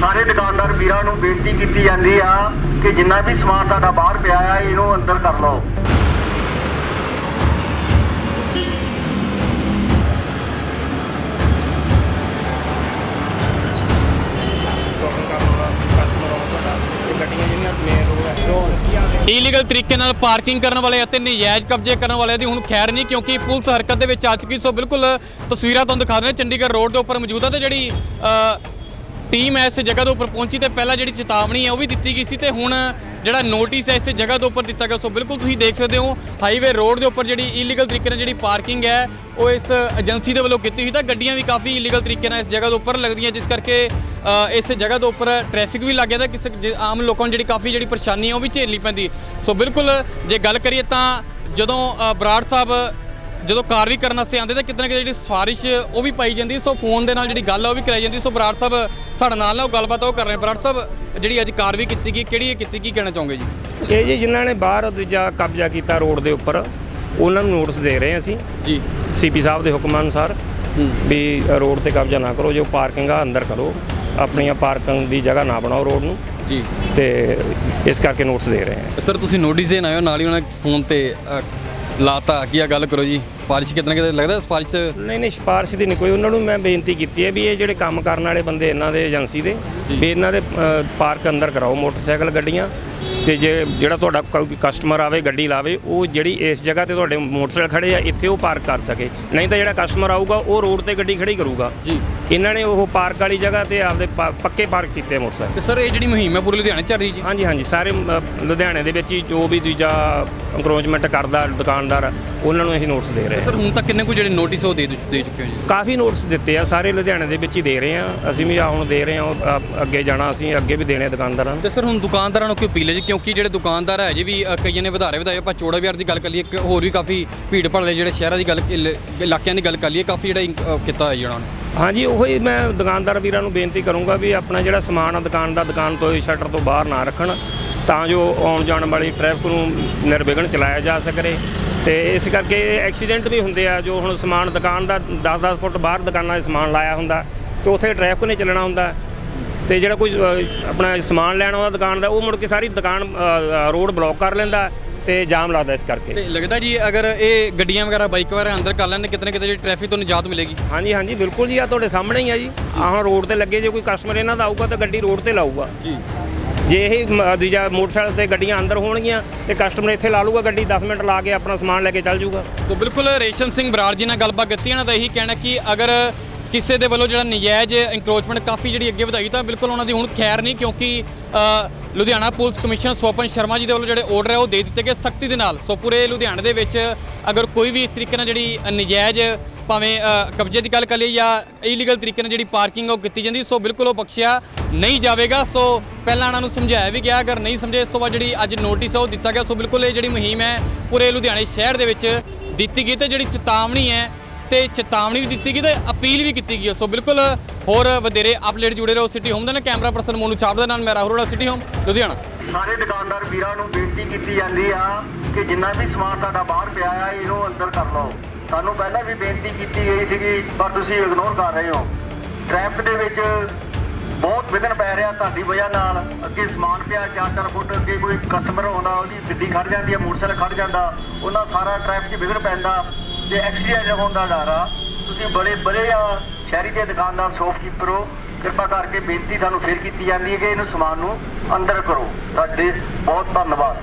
ਸਾਰੇ ਦੁਕਾਨਦਾਰ ਵੀਰਾਂ ਨੂੰ ਬੇਨਤੀ ਕੀਤੀ ਜਾਂਦੀ ਆ ਕਿ ਜਿੰਨਾ ਵੀ ਸਮਾਨ ਤੁਹਾਡਾ ਬਾਹਰ ਪਿਆ ਆ, ਇਹਨੂੰ ਅੰਦਰ ਕਰ ਲਓ। ਇਲੀਗਲ ਤਰੀਕੇ ਨਾਲ ਪਾਰਕਿੰਗ ਕਰਨ ਵਾਲੇ ਅਤੇ ਨਜਾਇਜ਼ ਕਬਜ਼ੇ ਕਰਨ ਵਾਲਿਆਂ ਦੀ ਹੁਣ ਖੈਰ ਨਹੀਂ, ਕਿਉਂਕਿ ਪੁਲਿਸ ਹਰਕਤ ਦੇ ਵਿੱਚ ਆ ਚੁੱਕੀ ਸੋ ਬਿਲਕੁਲ ਤਸਵੀਰਾਂ ਤੁਹਾਨੂੰ ਦਿਖਾ ਰਹੇ ਚੰਡੀਗੜ੍ਹ ਰੋਡ ਦੇ ਉੱਪਰ ਮੌਜੂਦ ਹੈ ਤੇ ਜਿਹੜੀ ਟੀਮ ਹੈ ਇਸ ਜਗ੍ਹਾ ਦੇ ਉੱਪਰ ਪਹੁੰਚੀ ਤੇ ਪਹਿਲਾਂ ਜਿਹੜੀ ਚੇਤਾਵਨੀ ਹੈ ਉਹ ਵੀ ਦਿੱਤੀ ਗਈ ਸੀ ਤੇ ਹੁਣ ਜਿਹੜਾ ਨੋਟਿਸ ਹੈ ਇਸ ਜਗ੍ਹਾ ਦੇ ਉੱਪਰ ਦਿੱਤਾ ਗਿਆ। ਸੋ ਬਿਲਕੁਲ ਤੁਸੀਂ ਦੇਖ ਸਕਦੇ ਹੋ ਹਾਈਵੇ ਰੋਡ ਦੇ ਉੱਪਰ ਜਿਹੜੀ ਇਲੀਗਲ ਤਰੀਕੇ ਨਾਲ ਜਿਹੜੀ ਪਾਰਕਿੰਗ ਹੈ, ਉਹ ਇਸ ਏਜੰਸੀ ਦੇ ਵੱਲੋਂ ਕੀਤੀ ਹੋਈ ਤਾਂ ਗੱਡੀਆਂ ਵੀ ਕਾਫੀ ਇਲੀਗਲ ਤਰੀਕੇ ਨਾਲ ਇਸ ਜਗ੍ਹਾ ਦੇ ਉੱਪਰ ਲੱਗਦੀਆਂ, ਜਿਸ ਕਰਕੇ ਇਸ ਜਗ੍ਹਾ ਦੇ ਉੱਪਰ ਟ੍ਰੈਫਿਕ ਵੀ ਲੱਗ ਗਿਆ ਤਾਂ ਕਿਸੇ ਜੇ ਆਮ ਲੋਕਾਂ ਨੂੰ ਜਿਹੜੀ ਕਾਫੀ ਜਿਹੜੀ ਪਰੇਸ਼ਾਨੀ ਹੈ ਉਹ ਵੀ ਝੇਲਣੀ ਪੈਂਦੀ। ਸੋ ਬਿਲਕੁਲ ਜੇ ਗੱਲ ਕਰੀਏ ਤਾਂ ਜਦੋਂ ਬਰਾੜ ਸਾਹਿਬ ਜਦੋਂ ਕਾਰਵਾਈ ਕਰਨ ਵਾਸਤੇ ਆਉਂਦੇ ਤਾਂ ਕਿਤੇ ਨਾ ਕਿਤੇ ਜਿਹੜੀ ਸਿਫਾਰਿਸ਼ ਉਹ ਵੀ ਪਾਈ ਜਾਂਦੀ ਸੋ ਫੋਨ ਦੇ ਨਾਲ ਜਿਹੜੀ ਗੱਲ ਆ ਉਹ ਵੀ ਕਰਾਈ ਜਾਂਦੀ। ਸੋ ਬਰਾੜ ਸਾਹਿਬ ਸਾਡੇ ਨਾਲ ਨਾ ਉਹ ਗੱਲਬਾਤ ਉਹ ਕਰ ਰਹੇ। ਬਰਾੜ ਸਾਹਿਬ ਜਿਹੜੀ ਅੱਜ ਕਾਰਵਾਈ ਕੀਤੀ ਗਈ ਕਿਹੜੀ ਕੀਤੀ ਕੀ ਕਹਿਣਾ ਚਾਹੋਗੇ ਜੀ? ਇਹ ਜੀ ਜਿਨ੍ਹਾਂ ਨੇ ਬਾਹਰ ਦੂਜਾ ਕਬਜ਼ਾ ਕੀਤਾ ਰੋਡ ਦੇ ਉੱਪਰ ਉਹਨਾਂ ਨੂੰ ਨੋਟਿਸ ਦੇ ਰਹੇ ਹਾਂ ਅਸੀਂ। ਜੀ। ਸੀਪੀ ਸਾਹਿਬ ਦੇ ਹੁਕਮਾਂ ਅਨੁਸਾਰ ਵੀ ਰੋਡ ਤੇ ਕਬਜ਼ਾ ਨਾ ਕਰੋ ਜੋ ਪਾਰਕਿੰਗ ਆ ਅੰਦਰ ਕਰੋ। ਆਪਣੀਆਂ ਪਾਰਕਿੰਗ ਦੀ ਜਗ੍ਹਾ ਨਾ ਬਣਾਓ ਰੋਡ ਨੂੰ। ਜੀ। ਤੇ ਇਸ ਕਰਕੇ ਨੋਟਿਸ ਦੇ ਰਹੇ ਹਾਂ। ਸਰ ਤੁਸੀਂ ਨੋਟਿਸ ਦੇਣ ਆਇਓ ਨਾਲ ਹੀ ਉਹਨਾਂ ਫੋਨ ਤੇ ਲਾਤਾ ਕੀ ਆ ਗੱਲ ਕਰੋ ਜੀ? ਸਿਫਾਰਿਸ਼ ਕਿਤੇ ਨਾ ਕਿਤੇ ਲੱਗਦਾ ਸਿਫਾਰਿਸ਼ ਨਹੀਂ ਨਹੀਂ ਸਿਫਾਰਿਸ਼ ਦੀ ਨਹੀਂ ਕੋਈ ਉਹਨਾਂ ਨੂੰ ਮੈਂ ਬੇਨਤੀ ਕੀਤੀ ਹੈ ਵੀ ਇਹ ਜਿਹੜੇ ਕੰਮ ਕਰਨ ਵਾਲੇ ਬੰਦੇ ਇਹਨਾਂ ਦੇ ਏਜੰਸੀ ਦੇ ਵੀ ਇਹਨਾਂ ਦੇ ਪਾਰਕ ਅੰਦਰ ਕਰਾਓ ਮੋਟਰਸਾਈਕਲ ਗੱਡੀਆਂ। ਤੇ ਜੇ ਜਿਹੜਾ ਤੁਹਾਡਾ ਕੋਈ ਕਸਟਮਰ ਆਵੇ ਗੱਡੀ ਲਾਵੇ ਉਹ ਜਿਹੜੀ ਇਸ ਜਗ੍ਹਾ ਤੇ ਤੁਹਾਡੇ ਮੋਟਰਸਾਈਕਲ ਖੜੇ ਆ ਇੱਥੇ ਉਹ ਪਾਰਕ ਕਰ ਸਕੇ। ਨਹੀਂ ਤਾਂ ਜਿਹੜਾ ਕਸਟਮਰ ਆਊਗਾ ਉਹ ਰੋਡ ਤੇ ਗੱਡੀ ਖੜੀ ਕਰੂਗਾ। ਜੀ। ਇਹਨਾਂ ਨੇ ਉਹ ਪਾਰਕ ਵਾਲੀ ਜਗ੍ਹਾ ਤੇ ਆਪਦੇ ਪਾ- ਪੱਕੇ ਪਾਰਕ ਕੀਤੇ ਮੋਟਰਸਾਈਕਲ। ਤੇ ਸਰ ਇਹ ਜਿਹੜੀ ਮੁਹਿੰਮ ਹੈ ਪੂਰੇ ਲੁਧਿਆਣੇ 'ਚ ਚੱਲ ਰਹੀ ਜੀ? ਹਾਂਜੀ ਹਾਂਜੀ। ਸਾਰੇ ਅ, ਲੁਧਿਆਣੇ ਦੇ ਵਿੱਚ ਹੀ ਜੋ ਵੀ ਦੂਜਾ ਅੰਕਰੋਚਮੈਂਟ ਕਰਦਾ ਦੁਕਾਨਦਾਰ ਉਹਨਾਂ ਨੂੰ ਅਸੀਂ ਨੋਟਿਸ ਦੇ ਰਹੇ ਹਾਂ ਸਰ ਹੁਣ ਤੱਕ ਕਿੰਨੇ ਕੁ ਜਿਹੜੇ ਨੋਟਿਸ ਉਹ ਦੇ ਦੇ ਚੁੱਕੇ ਹੋ ਜੀ? ਕਾਫੀ ਨੋਟਿਸ ਦਿੱਤੇ ਆ। ਸਾਰੇ ਲੁਧਿਆਣੇ ਦੇ ਵਿੱਚ ਹੀ ਦੇ ਰਹੇ ਆ ਅਸੀਂ ਵੀ ਆ ਹੁਣ ਦੇ ਰਹੇ ਆ ਉਹ, ਅ, ਅੱਗੇ ਜਾਣਾ ਅਸੀਂ ਅੱਗੇ ਵੀ ਦੇਣੇ ਆ ਦੁਕਾਨਦਾਰਾਂ ਨੂੰ। ਤੇ ਸਰ ਹੁਣ ਦੁਕਾਨਦਾਰਾਂ ਨੂੰ ਕੀ ਅਪੀਲ ਹੈ ਜੀ? ਕਿਉਂਕਿ ਜਿਹੜੇ ਦੁਕਾਨਦਾਰ ਹੈ ਜੀ ਵੀ ਅ, ਕਈਆਂ ਨੇ ਵਧਾਰੇ ਵਧਾਏ ਆਪਾਂ ਚੋੜਾ ਵਿਆਰ ਦੀ ਗੱਲ ਕਰ ਲਈਏ ਇੱਕ ਹੋਰ ਵੀ ਕਾਫੀ ਭੀੜ ਭੜਲੇ ਜਿਹੜੇ ਸ਼ਹਿਰਾਂ ਦੀ ਗੱਲ ਇਲ- ਇਲਾਕਿਆਂ ਦੀ ਗੱਲ ਕਰ ਲਈਏ ਕਾਫੀ ਜਿਹੜਾ ਇੰਕ- ਅ, ਕੀਤਾ ਹੈ ਜੀ ਉਹਨਾਂ ਨੇ। ਹਾਂਜੀ ਉਹੀ ਮੈਂ ਦੁਕਾਨਦਾਰ ਵੀਰਾਂ ਨੂੰ ਬੇਨਤੀ ਕਰੂੰਗਾ ਵੀ ਆਪਣਾ ਜਿਹੜਾ ਸਮਾਨ ਆ ਦੁਕਾਨ ਦਾ ਦੁਕਾਨ ਤੋਂ ਹੀ ਸ਼ਟਰ ਤੋਂ ਬਾਹਰ ਨਾ ਰੱਖਣ ਤਾਂ ਜੋ ਆਉਣ ਜਾਣ ਵਾਲੀ ਟ੍ਰੈਫਿਕ ਨੂੰ ਨਿਰਵਿਘਨ ਚਲਾਇਆ ਜਾ ਸਕੇ ਤੇ ਇਸ ਕਰਕੇ ਐਕਸੀਡੈਂਟ ਵੀ ਹੁੰਦੇ ਆ ਜੋ ਹੁਣ ਸਮਾਨ ਦੁਕਾਨ ਦਾ 10-10 ਫੁੱਟ ਬਾਹਰ ਦੁਕਾਨਾਂ 'ਤੇ ਸਮਾਨ ਲਾਇਆ ਹੁੰਦਾ ਤੇ ਉੱਥੇ ਟ੍ਰੈਫਿਕ ਨੇ ਚੱਲਣਾ ਹੁੰਦਾ। ਤੇ ਜਿਹੜਾ ਕੋਈ ਆਪਣਾ ਸਮਾਨ ਲੈਣ ਆਉਂਦਾ ਦੁਕਾਨ ਦਾ ਉਹ ਮੁੜ ਕੇ ਸਾਰੀ ਦੁਕਾਨ ਰੋਡ ਬਲੌਕ ਕਰ ਲੈਂਦਾ ਤੇ ਜਾਮ ਲੱਗਦਾ ਇਸ ਕਰਕੇ। ਤੇ ਲੱਗਦਾ ਜੀ ਅਗਰ ਇਹ ਗੱਡੀਆਂ ਵਗੈਰਾ ਬਾਈਕ ਵਗੈਰਾ ਅੰਦਰ ਕਰ ਲੈਣ ਕਿਤੇ ਨਾ ਕਿਤੇ ਜਿਹੜੀ ਟ੍ਰੈਫਿਕ ਤੋਂ ਨਿਜਾਤ ਮਿਲੇਗੀ। ਹਾਂਜੀ ਹਾਂਜੀ ਬਿਲਕੁਲ ਜੀ ਆ ਤੁਹਾਡੇ ਸਾਹਮਣੇ ਹੀ ਆ ਜੀ। ਆਹ ਰੋਡ ਤੇ ਲੱਗੇ ਜੇ ਕੋਈ ਕਸਟਮਰ ਇਹਨਾਂ ਦਾ ਆਊਗਾ ਤਾਂ ਗੱਡੀ ਰੋਡ ਤੇ ਲਾਊਗਾ। ਜੀ। ਜੇ ਇਹ ਦੂਜਾ ਮੋਟਰਸਾਈਕਲ ਤੇ ਗੱਡੀਆਂ ਅੰਦਰ ਹੋਣਗੀਆਂ ਤੇ ਕਸਟਮਰ ਇੱਥੇ ਲਾ ਲੂਗਾ ਗੱਡੀ 10 ਮਿੰਟ ਲਾ ਕੇ ਆਪਣਾ ਸਮਾਨ ਲੈ ਕੇ ਚੱਲ ਜਾਊਗਾ ਸੋ ਬਿਲਕੁਲ ਰੇਸ਼ਮ ਸਿੰਘ ਬਰਾੜ ਜੀ ਨਾਲ ਗੱਲਬਾਤ ਕੀਤੀ ਇਹਨਾਂ ਦਾ ਇਹੀ ਕਹਿਣਾ ਕਿ ਅਗਰ ਕਿਸੇ ਦੇ ਵੱਲੋਂ ਜਿਹੜਾ ਨਜਾਇਜ਼ ਇੰਕਰੋਚਮੈਂਟ ਕਾਫੀ ਜਿਹੜੀ ਅੱਗੇ ਵਧਾਈ ਤਾਂ ਬਿਲਕੁਲ ਉਹਨਾਂ ਦੀ ਹੁਣ ਖੈਰ ਨਹੀਂ, ਕਿਉਂਕਿ ਲੁਧਿਆਣਾ ਪੁਲਿਸ ਕਮਿਸ਼ਨਰ ਸਵਪਨ ਸ਼ਰਮਾ ਜੀ ਦੇ ਵੱਲੋਂ ਜਿਹੜੇ ਆਰਡਰ ਹੈ ਉਹ ਦੇ ਦਿੱਤੇ ਗਏ ਸਖਤੀ ਦੇ ਨਾਲ। ਸੋ ਪੂਰੇ ਲੁਧਿਆਣੇ ਦੇ ਵਿੱਚ ਅਗਰ ਕੋਈ ਵੀ ਇਸ ਤਰੀਕੇ ਨਾਲ ਜਿਹੜੀ ਨਜਾਇਜ਼ ਭਾਵੇਂ ਕਬਜ਼ੇ ਦੀ ਗੱਲ ਕਰ ਲਈਏ ਜਾਂ ਇਲੀਗਲ ਤਰੀਕੇ ਨਾਲ ਜਿਹੜੀ ਪਾਰਕਿੰਗ ਉਹ ਕੀਤੀ ਜਾਂਦੀ, ਸੋ ਬਿਲਕੁਲ ਉਹ ਬਖਸ਼ਿਆ ਨਹੀਂ ਜਾਵੇਗਾ। ਸੋ ਪਹਿਲਾਂ ਉਹਨਾਂ ਨੂੰ ਸਮਝਾਇਆ ਵੀ ਗਿਆ, ਅਗਰ ਨਹੀਂ ਸਮਝੇ, ਇਸ ਤੋਂ ਬਾਅਦ ਜਿਹੜੀ ਅੱਜ ਨੋਟਿਸ ਹੈ ਉਹ ਦਿੱਤਾ ਗਿਆ। ਸੋ ਬਿਲਕੁਲ ਇਹ ਜਿਹੜੀ ਮੁਹਿੰਮ ਹੈ ਪੂਰੇ ਲੁਧਿਆਣੇ ਸ਼ਹਿਰ ਦੇ ਵਿੱਚ ਦਿੱਤੀ ਗਈ ਤੇ ਜਿਹੜੀ ਚੇਤਾਵਨੀ ਹੈ ਤੇ ਚੇਤਾਵਨੀ ਵੀ ਦਿੱਤੀ ਗਈ ਤੇ ਅਪੀਲ ਵੀ ਕੀਤੀ ਗਈ ਸੋ ਬਿਲਕੁਲ ਹੋਰ ਵਧੇਰੇ ਅਪਡੇਟ ਜੁੜੇ ਰਹੋ ਸਿਟੀ ਹੋਮ ਦੇ ਨਾਲ। ਕੈਮਰਾ ਪਰਸਨ ਮੋਨੂ ਚਾਪ ਨਾਲ। ਮੈਂ ਰਾਹੁਲ ਰੋੜਾ ਸਿਟੀ ਹੋਮ, ਲੁਧਿਆਣਾ। ਸਾਰੇ ਦੁਕਾਨਦਾਰ ਵੀਰਾਂ ਨੂੰ ਬੇਨਤੀ ਕੀਤੀ ਜਾਂਦੀ ਆ ਕਿ ਜਿੰਨਾ ਵੀ ਸਮਾਨ ਤੁਹਾਡਾ ਬਾਹਰ ਪਿਆ ਆ, ਇਹਨੂੰ ਅੰਦਰ ਕਰ ਲਓ। ਸਾਨੂੰ ਪਹਿਲਾਂ ਵੀ ਬੇਨਤੀ ਕੀਤੀ ਗਈ ਸੀਗੀ ਪਰ ਤੁਸੀਂ ਇਗਨੋਰ ਕਰ ਰਹੇ ਹੋ। ਟ੍ਰੈਫਿਕ ਦੇ ਵਿੱਚ ਬਹੁਤ ਵਿਘਨ ਪੈ ਰਿਹਾ ਤੁਹਾਡੀ ਵਜ੍ਹਾ ਨਾਲ। ਅੱਗੇ ਸਮਾਨ ਪਿਆ 4-4 ਫੁੱਟ ਅੱਗੇ ਕੋਈ ਕਸਟਮਰ ਆਉਂਦਾ ਉਹਦੀ ਗੱਡੀ ਖੜ ਜਾਂਦੀ ਹੈ ਮੋਟਰਸਾਈਕਲ ਖੜ ਜਾਂਦਾ। ਉਹਨਾਂ ਸਾਰਾ ਟ੍ਰੈਫਿਕ 'ਚ ਵਿਘਨ ਪੈਂਦਾ। ਤੇ ਐਕਸੀਡੈਂਟ ਹੋਣ ਦਾ ਡਰ ਆ, ਤੁਸੀਂ ਬੜੇ ਬੜੇ ਆ ਸ਼ਹਿਰੀ ਦੇ ਦੁਕਾਨਦਾਰ ਸ਼ੋਪਕੀਪਰ ਹੋ, ਕਿਰਪਾ ਕਰਕੇ ਬੇਨਤੀ ਤੁਹਾਨੂੰ ਫਿਰ ਕੀਤੀ ਜਾਂਦੀ ਹੈ ਕਿ ਇਹਨੂੰ ਸਮਾਨ ਨੂੰ ਅੰਦਰ ਕਰੋ। ਤੁਹਾਡੇ ਬਹੁਤ ਧੰਨਵਾਦ।